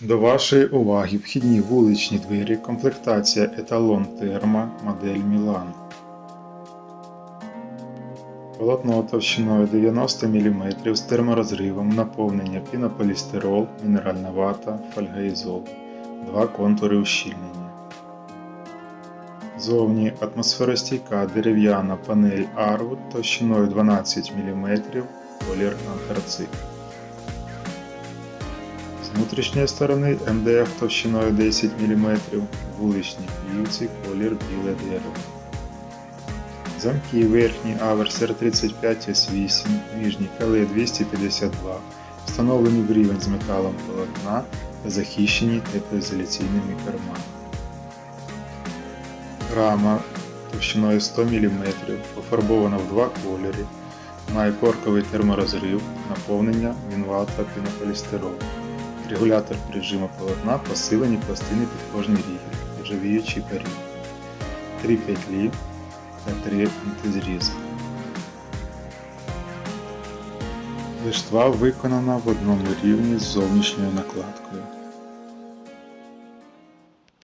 До вашої уваги вхідні вуличні двері, комплектація еталон терма, модель Мілан. Полотно товщиною 90 мм з терморозривом, наповнення пінополістирол, мінеральна вата, фольгаізол, два контури ущільнення. Зовні атмосферостійка дерев'яна панель Arwood товщиною 12 мм, колір антрацит. Внутрішньої сторони МДФ товщиною 10 мм, вуличні плівці, колір біле дерево. Замки верхній Аверсер 35 S8, нижній КЛ 252, встановлені в рівень з металом полотна та захищені теплоізоляційними карманами. Рама товщиною 100 мм, пофарбована в два кольори, має корковий терморозрив, наповнення мінвата пінополістиролу. Регулятор прижиму полотна, посилені пластини під кожний рігель, нержавіючий парі. Три петлі та 3 антизрізи. Лиштва виконана в одному рівні з зовнішньою накладкою.